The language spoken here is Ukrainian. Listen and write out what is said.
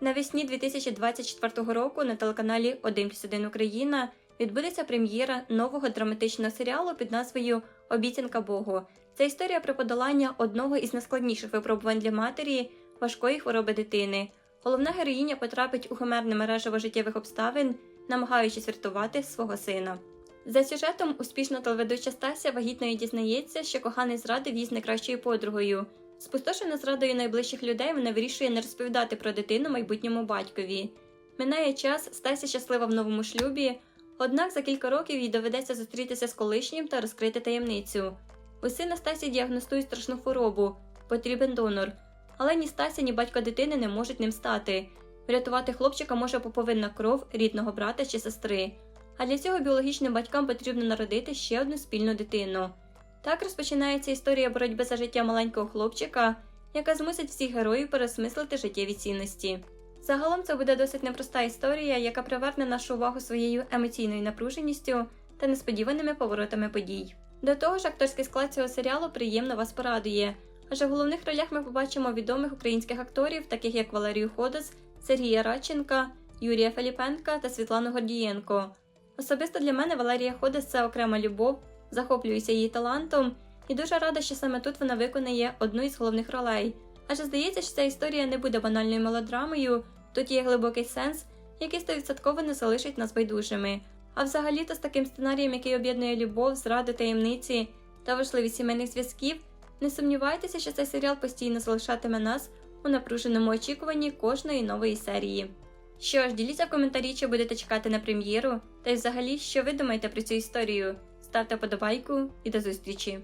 Навесні 2024 року на телеканалі 1 плюс 1 Україна відбудеться прем'єра нового драматичного серіалу під назвою Обіцянка Богу. Це історія про подолання одного із найскладніших випробувань для матері важкої хвороби дитини. Головна героїня потрапить у химерне мережево життєвих обставин, намагаючись врятувати свого сина. За сюжетом успішна телеведуча Стася вагітною дізнається, що коханий зрадив її з найкращою подругою. Спустошена зрадою найближчих людей, вона вирішує не розповідати про дитину майбутньому батькові. Минає час, Стася щаслива в новому шлюбі, однак за кілька років їй доведеться зустрітися з колишнім та розкрити таємницю. У сина Стасі діагностують страшну хворобу, потрібен донор, але ні Стася, ні батько дитини не можуть ним стати. Врятувати хлопчика може поповинна кров рідного брата чи сестри. А для цього біологічним батькам потрібно народити ще одну спільну дитину. Так розпочинається історія боротьби за життя маленького хлопчика, яка змусить всіх героїв переосмислити життєві цінності. Загалом це буде досить непроста історія, яка приверне нашу увагу своєю емоційною напруженістю та несподіваними поворотами подій. До того ж, акторський склад цього серіалу приємно вас порадує, адже в головних ролях ми побачимо відомих українських акторів, таких як Валерію Ходос, Сергія Радченка, Юрія Філіпенка та Світлану Гордієнко. Особисто для мене Валерія Ходос це окрема любов, захоплююся її талантом і дуже рада, що саме тут вона виконає одну із головних ролей. Адже здається, що ця історія не буде банальною мелодрамою, тут є глибокий сенс, який стовідсотково не залишить нас байдужими. А взагалі-то з таким сценарієм, який об'єднує любов, зраду, таємниці та важливість сімейних зв'язків, не сумнівайтеся, що цей серіал постійно залишатиме нас у напруженому очікуванні кожної нової серії. Що ж, діліться в коментарі, чи будете чекати на прем'єру, та й взагалі, що ви думаєте про цю історію. Ставте подобайку і до зустрічі!